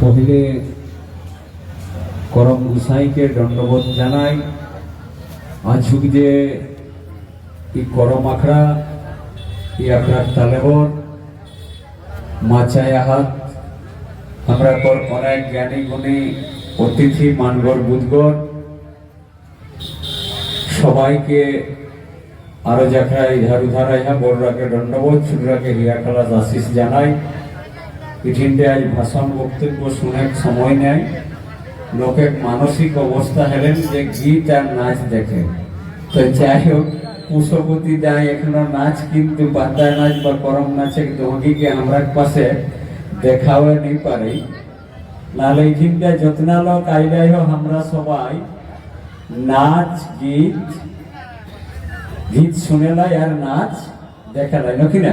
পহিলে করম গুসাইকে দণ্ডবোধ জানাই। আজুক যে এই করম আখড়া, এই আখড়ার তালেবর। মাচায় হাত আমরা অনেক জ্ঞানী গুণী অতিথি মানগর বুধগর। সবাইকে আরও যাখায় ঝাড়ু ধারাই হ্যাঁ বড়রাকে দণ্ডবোধ ছোটরাকে হিয়া খালাস আশিস জানাই। আজ ভাষণ বক্তব্য শুনে সময় নেয়। লোকের মানসিক অবস্থা হলেন যে গীত আর নাচ দেখে। তো যাই হোক পুষ্পপতি দেয় এখনও নাচ কিন্তু পাতায় নাচ বা করম নাচে দোহগিকে আমরা পাশে দেখাওয়া নেই পারি। নাহলে এইখানটা যতনা লোক আইলাই হোক আমরা সবাই। নাচ, গীত গীত শুনে শুনেলাই আর নাচ দেখালাই নাকি না?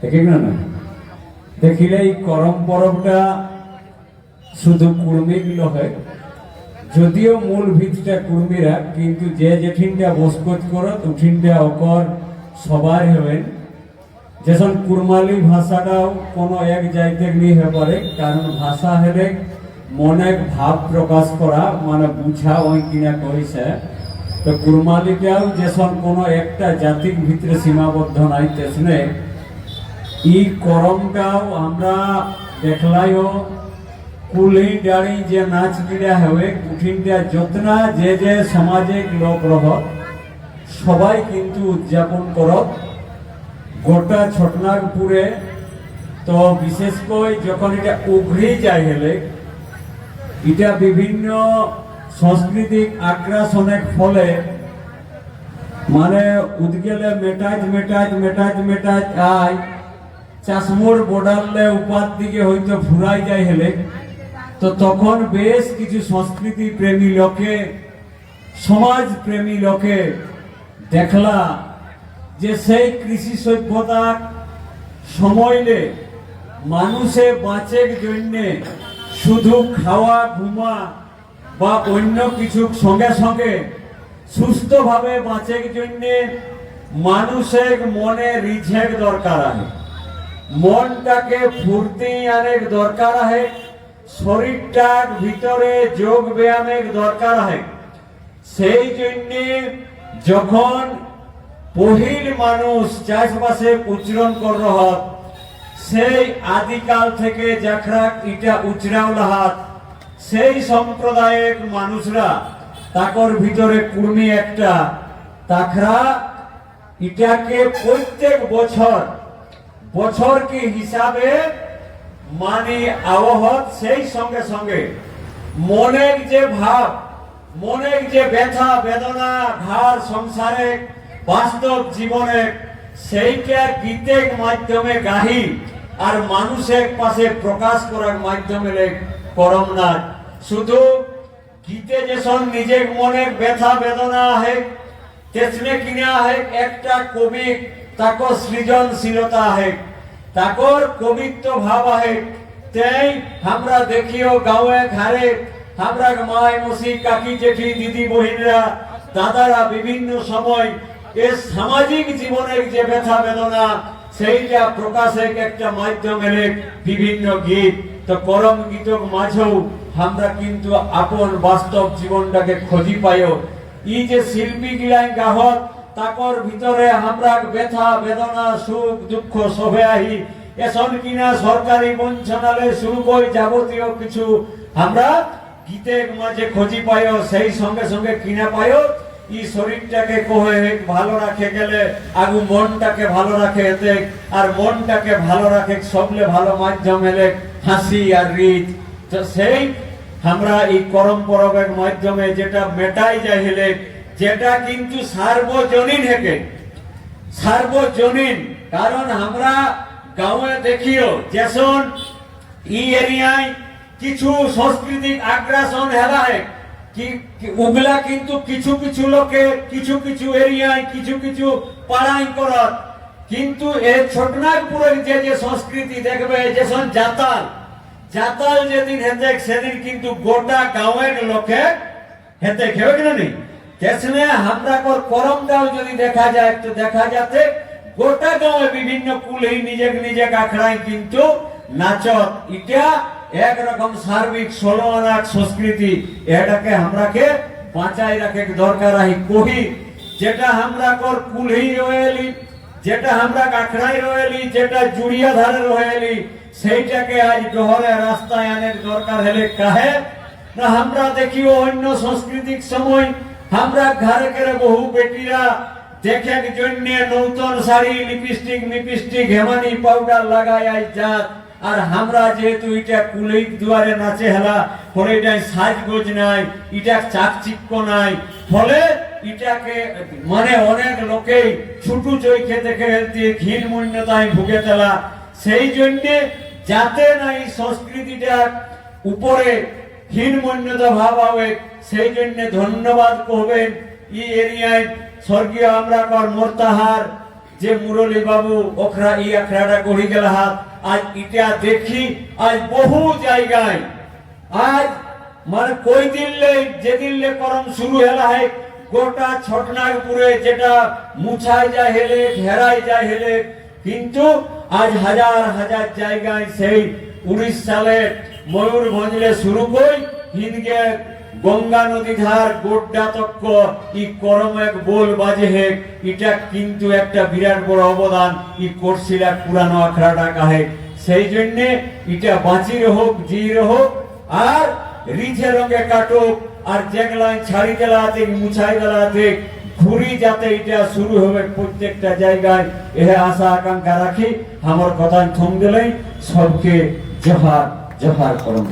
দেখি না না? দেখিলে এই করম পরবটা শুধু কুর্মিক নহে, যদিও মূল ভিতটা কুর্মীরা, কিন্তু যে যেঠিনটা বসকোচ করত, উঠিনটা অকর সবার হবেন। যেসন কুরমালি ভাষাটাও কোনো এক জায়গায় নিয়ে হয়ে পারে কারণ ভাষা হলে মনে ভাব প্রকাশ করা মানে বুঝা ওই কিনা কইছে। তো কুরমালিটাও যেসন কোনো একটা জাতির ভিতরে সীমাবদ্ধ নাই, তেসনে ই করমটাও আমরা দেখলাইও কুলি ডাড়ি যে নাচ গিরা হবে কুঠিনটা যতনা, যে যে সামাজিক লোক রহ, সবাই কিন্তু উদযাপন করত গোটা ছটনাগপুরে, তো বিশেষ করে যখন এটা উঘড়ে যায় হেলে, এটা বিভিন্ন সাংস্কৃতিক আগ্রাসনের ফলে মানে উদগেলে মেটাজ মেটাজ মেটাজ মেটাজ, আয় চাষমোর বর্ডারলে উপার দিকে হয়তো ফুরাই যায় হেলে। তো তখন বেশ কিছু সংস্কৃতি প্রেমী লোকে, সমাজ প্রেমী লোকে দেখলা যে সেই কৃষি সভ্যতার সময়লে মানুষে বাঁচের জন্যে শুধু খাওয়া, ঘুমা বা অন্য কিছু সঙ্গে সঙ্গে সুস্থভাবে বাঁচের জন্যে মানুষের মনে রিঝেক দরকার আছে মনটাকে ফুর্তি আনেক দরকার আছে শরীরটার ভিতরে যোগ ব্যায়ামের দরকার হয় সেই জন্যে যখন পহিল মানুষ চাষবাসে উচ্চারণ কর হাত, সেই আদিকাল থেকে যাখরা ইটা উচরাও হাত। সেই সম্প্রদায়ের মানুষরা তাকর ভিতরে কুর্মি একটা তাখরা ইটাকে প্রত্যেক বছর বছর কি হিসাবে মানে আবহাওয়া সেই সঙ্গে সঙ্গে মনের যে ভাব, মনের যে ব্যথা, বেদনা, ঘাড়, সংসারে বাস্তব জীবনে সেইটা গীতের মাধ্যমে গাহি আর মানুষের পাশে প্রকাশ করার মাধ্যমে করম নাচ শুধু গীতে যেসব নিজের মনের ব্যথা, বেদনা আহে তেসনে কিনা আহে একটা কবি তাকো সৃজনশীলতা আহে, তাকর কবিত্ব ভাব আহে। তেই আমরা দেখিও গাঁয়ে ঘরে আমরা মায় মসি কাকি জেঠি দিদি বহিনরা, দাদারা বিভিন্ন সময় এ সামাজিক জীবনের যে ব্যথা বেদনা, সেইটা প্রকাশের একটা মাধ্যম এলে বিভিন্ন গীত। তো করম গীতক মাঝেও আমরা কিন্তু আপন বাস্তব জীবনটাকে খোঁজি পাইও। ই যে শিল্পী গিলাই গাহত তাকর ভিতরে আমরা ব্যথা, বেদনা, সুখ, দুঃখ সবে আহি। এসন কিনা সরকারি বঞ্চনালে শুরু করে যাবতীয় কিছু। আমরা গীতের মাঝে খোঁজি পাইও, সেই সঙ্গে সঙ্গে কিনা পাইও। ই শরীরটাকে কোহে, ভালো রাখে গেলে আগু মনটাকে ভালো রাখে এতে। আর মনটাকে ভালো রাখে, সবলে ভালো মাধ্যম এলে হাসি আর রিচ তো সেই আমরা এই করম পরবের মাধ্যমে যেটা মেটাই যায় হেলে যেটা কিন্তু সার্বজনীন হেকে। সার্বজনীন, কারণ আমরা গাঁয়ে দেখিও, যেসন ই এরিয়ায় কিছু সাংস্কৃতিক আগ্রাসন হেলা কি উগলা কিন্তু কিছু কিছু লোকে কিছু কিছু এরিয়ায়, কিছু কিছু পাড়াই করত। কিন্তু এই ছোটনাগপুরের যে যে সংস্কৃতি দেখবে, যেসন জাতাল জাতাল যেদিন হেতে সেদিন কিন্তু গোটা গাঁয়ের লোকে হেতে খেবে কিনা নেই? তেসনে আমরা কর করমটাও যদি দেখা যায়, তো দেখা যাতে গোটা গাঁয়ে বিভিন্ন কুলে নিজে নিজে আখড়ায় কিন্তু নাচত। ইটা একরকম সার্বিক ষোলো আনাক সংস্কৃতি। এটাকে আমরাকে বাঁচাই রাখে দরকার আহি কহি। যেটা আমরা কর কুলহি রয়েলি, যেটা আমরা কাকড়াই রয়েলি, যেটা জুড়িয়া ধারে রয়েলি, সেইটাকে আজ ডহরে রাস্তায় আনের দরকার হলে কাহে? না আমরা দেখিও অন্য সাংস্কৃতিক সময় আমরা ঘরে করে বহু বেটিরা দেখে জন্য নূতন শাড়ি লিপস্টিক মিপস্টিক হেমানি পাউডার লাগাই আই যাত আর আমরা যেহেতু এটা কুলেই দুয়ারে নাচে হেলা ফলে এটাই সাজগোজ নাই, এটা চাকচিক্য নাই। ফলে এটাকে মানে অনেক লোকেই ছুটু চৈখে দেখে হেলতে ঘিন মূল্যতায় ভুগে তেলা সেই জন্যে যাতে না এই সংস্কৃতিটা উপরে হীন মন্যতা ভাব হবে, সেই জন্য ধন্যবাদ করবেন। ই এরিয়ায় স্বর্গীয় আমরা কর মোর্তাহার, যে মুরলী বাবু ওখরা ই আখড়াটা গড়ি গেল হাত। আজ ইটা দেখি, আজ বহু জায়গায়। আজ মানে কই দিল্লে, যে দিল্লে করম শুরু হেলা হয়, গোটা ছটনাগপুরে যেটা মুছায় যায় হেলে, ঘেরাই যায় হেলে। কিন্তু আজ হাজার হাজার জায়গায় সেই উড়িষ্যালে ময়ূরভঞ্জলে শুরু কই, হিন্দকে গঙ্গা নদী ধার গোড্ডা তক্ক ই করম এক বোল বাজে হে এটা কিন্তু একটা বিরাট বড় অবদান, ই কোর্সিলা পুরানো আখড়াটা কাহে সেই জন্যে এটা বাঁচির হোক, জির হোক, আর রিঝে রঙে কাটুক, আর যেগুলাই ছাড়ি গেলা দেলাতে মুছাই গেলা দেলাতে ঘুরি যাতে এটা শুরু হবে প্রত্যেকটা জায়গায় এ আশা আকাঙ্ক্ষা রাখি, আমার কথা থম দিলেই সবকে জহার। জহার করম